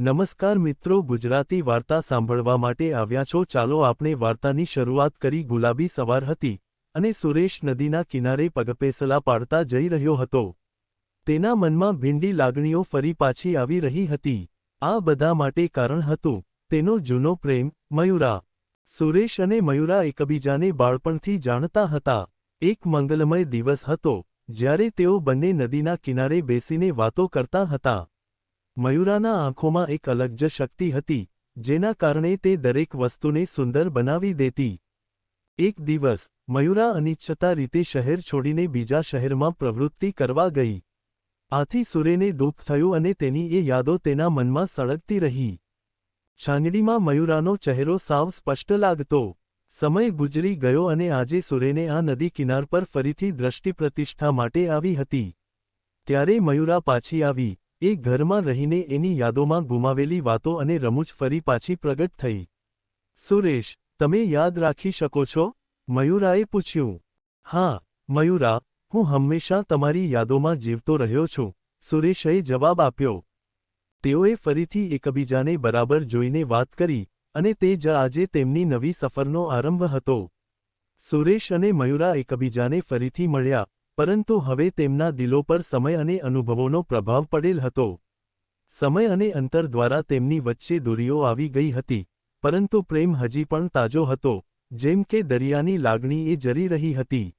નમસ્કાર મિત્રો, ગુજરાતી વાર્તા સાંભળવા માટે આવ્યા છો. ચાલો આપણે વાર્તાની શરૂઆત કરી. ગુલાબી સવાર હતી અને સુરેશ નદીના કિનારે પગપેસલા પાડતા જઈ રહ્યો હતો. તેના મનમાં ભીંડી લાગણીઓ ફરી પાછી આવી રહી હતી. આ બધા માટે કારણ હતું તેનો જૂનો પ્રેમ, મયુરા. સુરેશ અને મયુરા એકબીજાને બાળપણથી જાણતા હતા. એક મંગલમય દિવસ હતો, જ્યારે તેઓ બંને નદીના કિનારે બેસીને વાતો કરતા હતા. મયુરાના આંખોમાં એક અલગ જ શક્તિ હતી, જેના કારણે તે દરેક વસ્તુને સુંદર બનાવી દેતી. એક દિવસ, મયુરા અનિચ્છતા રીતે શહેર છોડીને બીજા શહેરમાં પ્રવૃત્તિ કરવા ગઈ. આથી સુરેને દુઃખ થયું અને તેની એ યાદો તેના મનમાં સળગતી રહી. છાંગડીમાં મયુરાનો ચહેરો સાવ સ્પષ્ટ લાગતો. સમય ગુજરી ગયો અને આજે સુરેને આ નદી કિનાર પર ફરીથી દ્રષ્ટિ પ્રતિષ્ઠા માટે આવી હતી. ત્યારે મયુરા પાછી આવી. એ ઘરમાં રહીને એની યાદોમાં ગુમાવેલી વાતો અને રમૂજ ફરી પાછી પ્રગટ થઈ. સુરેશ, તમે યાદ રાખી શકો છો? મયુરાએ પૂછ્યું. હા, મયુરા, હું હંમેશા તમારી યાદોમાં જીવતો રહ્યો છું સુરેશએ જવાબ આપ્યો. તેઓએ ફરીથી એકબીજાને બરાબર જોઈને વાત કરી અને તે જ આજે તેમની નવી સફરનો આરંભ હતો. સુરેશ અને મયુરા એકબીજાને ફરીથી મળ્યા. પરંતુ હવે તેમના દિલો પર સમય અને અનુભવોનો પ્રભાવ પડેલ હતો. સમય અને અંતર દ્વારા તેમની વચ્ચે દૂરીઓ આવી ગઈ હતી, પરંતુ પ્રેમ હજી પણ તાજો હતો, જેમ કે દરિયાની લાગણી એ જરી રહી હતી.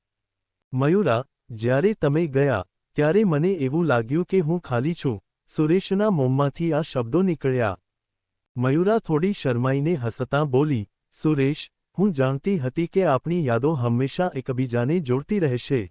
મયુરા, જ્યારે તમે ગયા, ત્યારે મને એવું લાગ્યું કે હું ખાલી છું, સુરેશના મોંમાંથી આ શબ્દો નીકળ્યા. મયુરા થોડી શરમાઈને હસતાં બોલી, સુરેશ, હું જાણતી હતી કે આપણી યાદો હંમેશા એકબીજાને જોડતી રહેશે.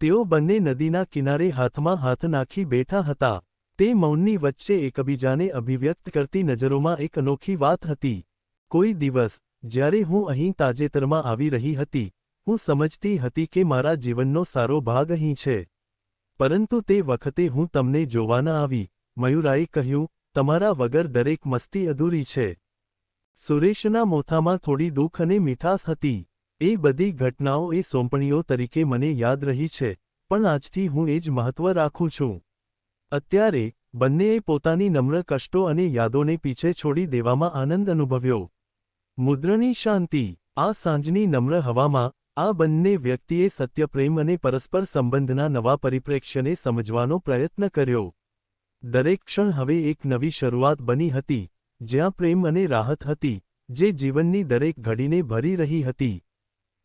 તેઓ બંને નદીના કિનારે હાથમાં હાથ નાખી બેઠા હતા. તે મૌનની વચ્ચે એકબીજાને અભિવ્યક્ત કરતી નજરોમાં એક અનોખી વાત હતી. કોઈ દિવસ, જ્યારે હું અહીં તાજેતરમાં આવી રહી હતી, હું સમજતી હતી કે મારા જીવનનો સારો ભાગ અહીં છે. પરંતુ તે વખતે હું તમને જોવા ન આવી. મયુરાએ કહ્યું, તમારા વગર દરેક મસ્તી અધૂરી છે. સુરેશના મોથામાં થોડી દુઃખ અને મીઠાશ હતી. એ બધી ઘટનાઓ એ સોંપણીઓ તરીકે મને યાદ રહી છે, પણ આજથી હું એ જ મહત્વ રાખું છું. અત્યારે, બંનેએ પોતાની નમ્ર કષ્ટો અને યાદોને પીછે છોડી દેવામાં આનંદ અનુભવ્યો. મુદ્રણી શાંતિ, આ સાંજની નમ્ર હવામાં, આ બંને વ્યક્તિએ સત્યપ્રેમ અને પરસ્પર સંબંધના નવા પરિપ્રેક્ષ્યને સમજવાનો પ્રયત્ન કર્યો. દરેક ક્ષણ હવે એક નવી શરૂઆત બની હતી, જ્યાં પ્રેમ અને રાહત હતી, જે જીવનની દરેક ઘડીને ભરી રહી હતી.